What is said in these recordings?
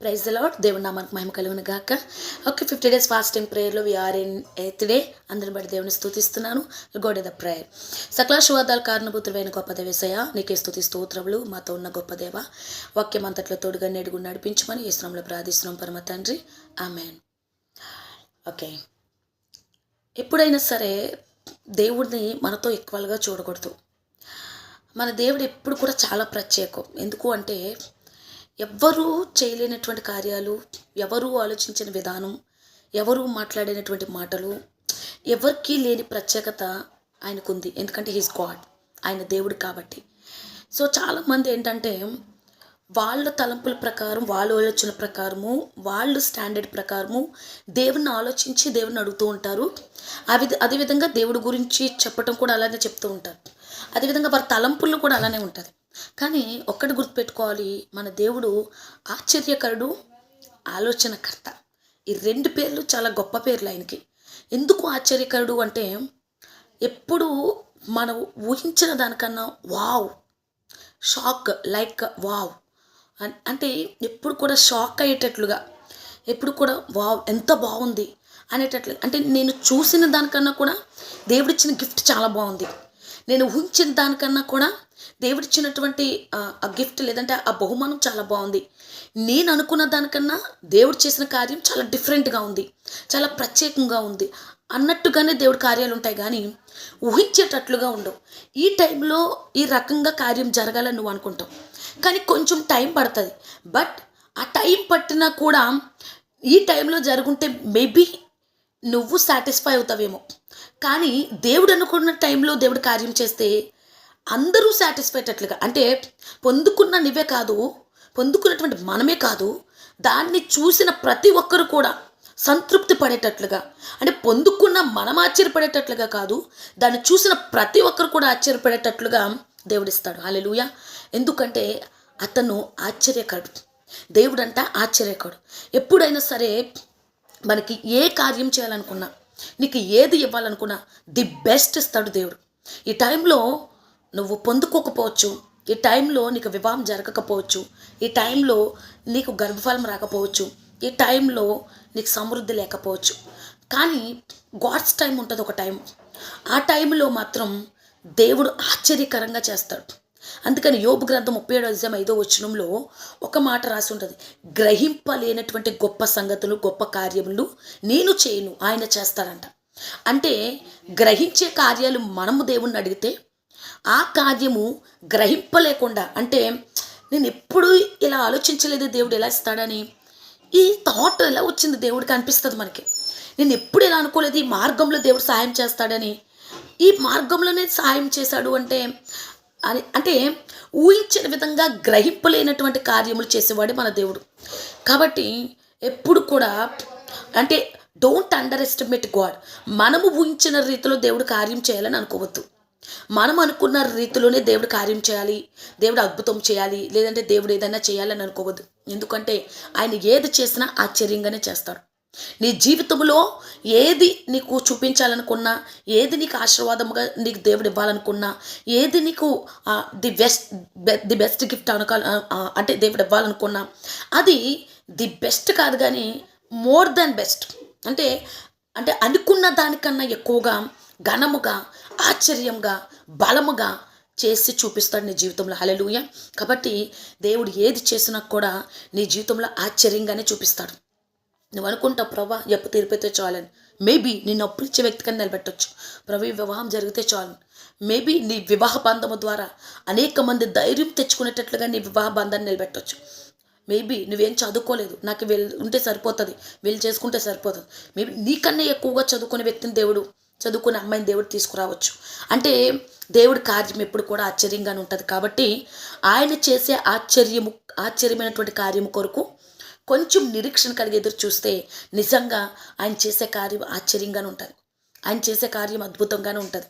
Praise the lord నామానికి మహిమ కలుగును గాక. ఓకే ఫిఫ్టీ డేస్ ఫాస్టింగ్ ప్రేయర్లో వీఆర్ ఇన్ ఎయిత్ డే అందరిని బట్టి దేవుని స్థుతిస్తున్నాను. గోడ్ ద ప్రేయర్ సకల శువాదాలు కారణభూతులైన గొప్ప దేవేశయ నీకే స్థుతి స్తోత్రములు. మాతో ఉన్న గొప్ప దేవ వాక్యం అంతట్లో తోడుగా నేడుగు నడిపించమని ఈ శ్రమంలో ప్రార్థిస్తున్నాం పరమ తండ్రి. ఆమెన్ ఓకే ఎప్పుడైనా సరే దేవుడిని మనతో ఈక్వల్గా చూడకూడదు. మన దేవుడు ఎప్పుడు కూడా చాలా ప్రత్యేకం. ఎందుకు అంటే ఎవ్వరూ చేయలేనటువంటి కార్యాలు ఎవరూ ఆలోచించిన విధానం ఎవరూ మాట్లాడినటువంటి మాటలు ఎవరికీ లేని ప్రత్యేకత ఆయనకుంది. ఎందుకంటే హీస్ గాడ్ ఆయన దేవుడు కాబట్టి. సో చాలామంది ఏంటంటే వాళ్ళ తలంపుల ప్రకారం వాళ్ళ ఆలోచన ప్రకారము వాళ్ళు స్టాండర్డ్ ప్రకారము దేవుని ఆలోచించి దేవుని అడుగుతూ ఉంటారు. అవి అదేవిధంగా దేవుడి గురించి చెప్పటం కూడా అలానే చెప్తూ ఉంటారు. అదేవిధంగా వారి తలంపులు కూడా అలానే ఉంటుంది. కానీ ఒక్కటి గుర్తుపెట్టుకోవాలి మన దేవుడు ఆశ్చర్యకరుడు ఆలోచనకర్త. ఈ రెండు పేర్లు చాలా గొప్ప పేర్లు ఆయనకి. ఎందుకు ఆశ్చర్యకరుడు అంటే ఎప్పుడు మనం ఊహించిన దానికన్నా వావ్ షాక్ లైక్ వావ్. అంటే ఎప్పుడు కూడా షాక్ అయ్యేటట్లుగా ఎప్పుడు కూడా వావ్ ఎంత బాగుంది అనేటట్లు. అంటే నేను చూసిన దానికన్నా కూడా దేవుడిచ్చిన గిఫ్ట్ చాలా బాగుంది. నేను ఊహించిన దానికన్నా కూడా దేవుడిచ్చినటువంటి ఆ, ఆ గిఫ్ట్ లేదంటే ఆ బహుమానం చాలా బాగుంది. నేను అనుకున్న దానికన్నా దేవుడు చేసిన కార్యం చాలా డిఫరెంట్గా ఉంది. చాలా ప్రత్యేకంగా ఉంది. అన్నట్టుగానే దేవుడి కార్యాలు ఉంటాయి కానీ ఊహించేటట్లుగా ఉండవు. ఈ టైంలో ఈ రకంగా కార్యం జరగాలని నువ్వు అనుకుంటావు. కానీ కొంచెం టైం పడుతుంది. బట్ ఆ టైం పట్టినా కూడా ఈ టైంలో జరుగుంటే మేబీ నువ్వు సాటిస్ఫై అవుతావేమో. కానీ దేవుడు అనుకున్న టైంలో దేవుడు కార్యం చేస్తే అందరూ సాటిస్ఫై అట్లుగా అంటే పొందుకున్న నువ్వే కాదు పొందుకున్నటువంటి మనమే కాదు దాన్ని చూసిన ప్రతి ఒక్కరు కూడా సంతృప్తి పడేటట్లుగా అంటే పొందుకున్న మనం ఆశ్చర్యపడేటట్లుగా కాదు దాన్ని చూసిన ప్రతి ఒక్కరు కూడా ఆశ్చర్యపడేటట్లుగా దేవుడిస్తాడు. అలెలుయ ఎందుకంటే అతను ఆశ్చర్యకరుడు. దేవుడంట ఆశ్చర్యకరుడు. ఎప్పుడైనా సరే మనకి ఏ కార్యం చేయాలనుకున్నా నీకు ఏది ఇవ్వాలనుకున్నా ది బెస్ట్ ఇస్తాడు దేవుడు. ఈ టైంలో నువ్వు పొందుకోకపోవచ్చు. ఈ టైంలో నీకు వివాహం జరగకపోవచ్చు. ఈ టైంలో నీకు గర్భఫలం రాకపోవచ్చు. ఈ టైంలో నీకు సమృద్ధి లేకపోవచ్చు. కానీ గాడ్స్ టైం ఉంటుంది ఒక టైం. ఆ టైంలో మాత్రం దేవుడు ఆశ్చర్యకరంగా చేస్తాడు. అందుకని యోపు గ్రంథం ముప్పై ఏడు అధ్యాయం ఐదో వచనంలో ఒక మాట రాసి ఉంటుంది. గ్రహింపలేనటువంటి గొప్ప సంగతులు గొప్ప కార్యములు నేను చేయను ఆయన చేస్తాడంట అంటే గ్రహించే కార్యాలు మనము దేవుణ్ణి అడిగితే ఆ కార్యము గ్రహింపలేకుండా అంటే నేను ఎప్పుడు ఇలా ఆలోచించలేదు దేవుడు ఎలా ఇస్తాడని. ఈ థాట్ ఎలా వచ్చింది దేవుడికి అనిపిస్తుంది మనకి. నేను ఎప్పుడు ఇలా అనుకోలేదు ఈ మార్గంలో దేవుడు సాయం చేస్తాడని. ఈ మార్గంలోనే సాయం చేశాడు అంటే అని అంటే ఊహించిన విధంగా గ్రహింపలేనటువంటి కార్యములు చేసేవాడు మన దేవుడు. కాబట్టి ఎప్పుడు కూడా అంటే డోంట్ అండర్ ఎస్టిమేట్ గాడ్ మనము ఊహించిన రీతిలో దేవుడు కార్యం చేయాలని అనుకోవద్దు. మనం అనుకున్న రీతిలోనే దేవుడు కార్యం చేయాలి దేవుడు అద్భుతం చేయాలి లేదంటే దేవుడు ఏదైనా చేయాలని అనుకోవద్దు. ఎందుకంటే ఆయన ఏది చేసినా ఆశ్చర్యంగానే చేస్తాడు. నీ జీవితంలో ఏది నీకు చూపించాలనుకున్నా ఏది నీకు ఆశీర్వాదముగా నీకు దేవుడు ఇవ్వాలనుకున్నా ఏది నీకు the best the best gift అనుక అంటే దేవుడు ఇవ్వాలనుకున్నా అది ది బెస్ట్ కాదు కానీ మోర్ దాన్ బెస్ట్. అంటే అంటే అనుకున్న దానికన్నా ఎక్కువగా ఘనముగా ఆశ్చర్యంగా బలముగా చేసి చూపిస్తాడు నీ జీవితంలో. హలలుయ కాబట్టి దేవుడు ఏది చేసినా కూడా నీ జీవితంలో ఆశ్చర్యంగానే చూపిస్తాడు. నువ్వు అనుకుంటావు ప్రభా ఎప్పు తీరిపోతే చాలని. మేబీ నిన్ను అప్పు ఇచ్చే వ్యక్తికని నిలబెట్టొచ్చు. ప్రభు వివాహం జరిగితే చాలు. మేబీ నీ వివాహ బంధము ద్వారా అనేక మంది ధైర్యం తెచ్చుకునేటట్లుగా నీ వివాహ బంధాన్ని నిలబెట్టొచ్చు. మేబీ నువ్వేం చదువుకోలేదు. నాకు వీళ్ళు ఉంటే సరిపోతుంది. వీళ్ళు చేసుకుంటే సరిపోతుంది. మేబీ నీకన్నా ఎక్కువగా చదువుకునే వ్యక్తిని దేవుడు చదువుకునే అమ్మాయిని దేవుడు తీసుకురావచ్చు. అంటే దేవుడి కార్యం ఎప్పుడు కూడా ఆశ్చర్యంగానే ఉంటుంది. కాబట్టి ఆయన చేసే ఆశ్చర్యము ఆశ్చర్యమైనటువంటి కార్యము కొరకు కొంచెం నిరీక్షణ కలిగి ఎదురు చూస్తే నిజంగా ఆయన చేసే కార్యం ఆశ్చర్యంగానే ఉంటుంది. ఆయన చేసే కార్యం అద్భుతంగానే ఉంటుంది.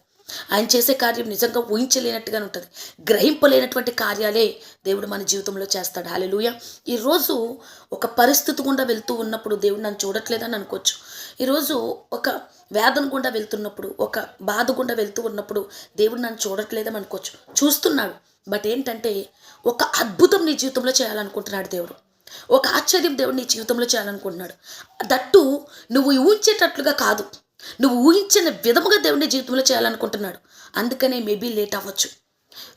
ఆయన చేసే కార్యం నిజంగా ఊహించలేనట్టుగానే ఉంటుంది. గ్రహింపలేనటువంటి కార్యాలే దేవుడు మన జీవితంలో చేస్తాడు. హాలెలుయ ఈరోజు ఒక పరిస్థితి గుండా వెళ్తూ ఉన్నప్పుడు దేవుడు నన్ను చూడట్లేదని అనుకోవచ్చు. ఈరోజు ఒక వేదన గుండా వెళ్తున్నప్పుడు ఒక బాధ గుండా వెళ్తూ ఉన్నప్పుడు దేవుడు నన్ను చూడట్లేదని అనుకోవచ్చు. చూస్తున్నాడు. బట్ ఏంటంటే ఒక అద్భుతం నీ జీవితంలో చేయాలనుకుంటున్నాడు దేవుడు. ఒక ఆశ్చర్యం దేవుడు నీ జీవితంలో చేయాలనుకుంటున్నాడు. దట్టు నువ్వు ఊహించేటట్లుగా కాదు. నువ్వు ఊహించిన విధముగా దేవుని జీవితంలో చేయాలనుకుంటున్నాడు. అందుకనే మేబీ లేట్ అవ్వచ్చు.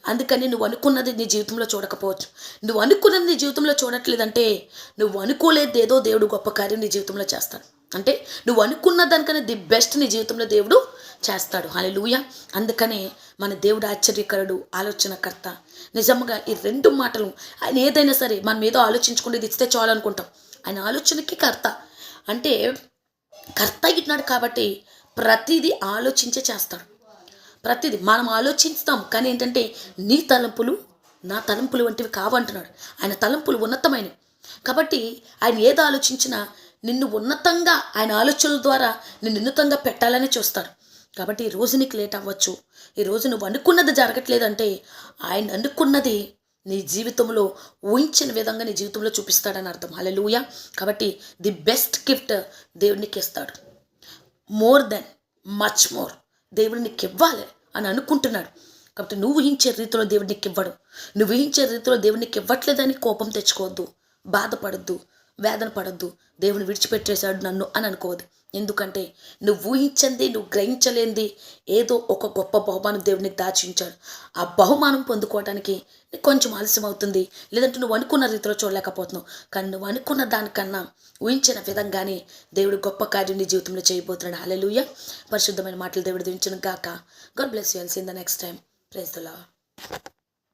అందుకని నువ్వు అనుకున్నది నీ జీవితంలో చూడకపోవచ్చు. నువ్వు అనుకున్నది నీ జీవితంలో చూడట్లేదంటే నువ్వు అనుకోలేదు ఏదో దేవుడు గొప్ప కార్యం నీ జీవితంలో చేస్తాడు. అంటే నువ్వు అనుకున్న దానికన్నా ది బెస్ట్ నీ జీవితంలో దేవుడు చేస్తాడు. అని లూయ అందుకనే మన దేవుడు ఆశ్చర్యకరుడు ఆలోచనకర్త. నిజంగా ఈ రెండు మాటలు ఆయన ఏదైనా సరే మనం ఏదో ఆలోచించుకుంటే ఇది ఇస్తే చాలు అనుకుంటాం. ఆయన ఆలోచనకి కర్త. అంటే కర్త అయినాడు కాబట్టి ప్రతిదీ ఆలోచించే చేస్తాడు. ప్రతిదీ మనం ఆలోచిస్తాం కానీ ఏంటంటే నీ తలంపులు నా తలంపులు వంటివి కావంటున్నాడు ఆయన తలంపులు ఉన్నతమైనవి. కాబట్టి ఆయన ఏది ఆలోచించినా నిన్ను ఉన్నతంగా ఆయన ఆలోచనల ద్వారా నిన్ను ఉన్నతంగా పెట్టాలని చూస్తాడు. కాబట్టి ఈ రోజు నీకు లేట్ అవ్వచ్చు. ఈ రోజు నువ్వు అనుకున్నది జరగట్లేదంటే ఆయన అనుకున్నది నీ జీవితంలో ఊహించిన విధంగా నీ జీవితంలో చూపిస్తాడని అర్థం. హల్లెలూయా కాబట్టి ది బెస్ట్ గిఫ్ట్ దేవుడికి ఇస్తాడు మోర్ దెన్ మచ్ మోర్ దేవుడు నీకు ఇవ్వాలి అని అనుకుంటున్నాడు. కాబట్టి నువ్వు ఊహించే రీతిలో దేవుడు నీకు ఇవ్వడు నువ్వు ఊహించే రీతిలో దేవుడు నీకు ఇవ్వట్లేదని కోపం తెచ్చుకోవద్దు. బాధపడద్దు. వేదన పడద్దు. దేవుని విడిచిపెట్టేశాడు నన్ను అని అనుకోవద్దు. ఎందుకంటే నువ్వు ఊహించింది నువ్వు గ్రహించలేంది ఏదో ఒక గొప్ప బహుమానం దేవునికి దాచించాడు. ఆ బహుమానం పొందుకోవడానికి నీకు కొంచెం ఆలస్యం అవుతుంది. లేదంటే నువ్వు అనుకున్న రీతిలో చూడలేకపోతున్నావు. కానీ నువ్వు అనుకున్న దానికన్నా ఊహించిన విధంగానే దేవుడు గొప్ప కార్యం నీ జీవితంలో చేయబోతున్నాడు. హల్లెలూయా. పరిశుద్ధమైన మాటలు దేవుడు దించిన గాక. God bless you in the next time praise the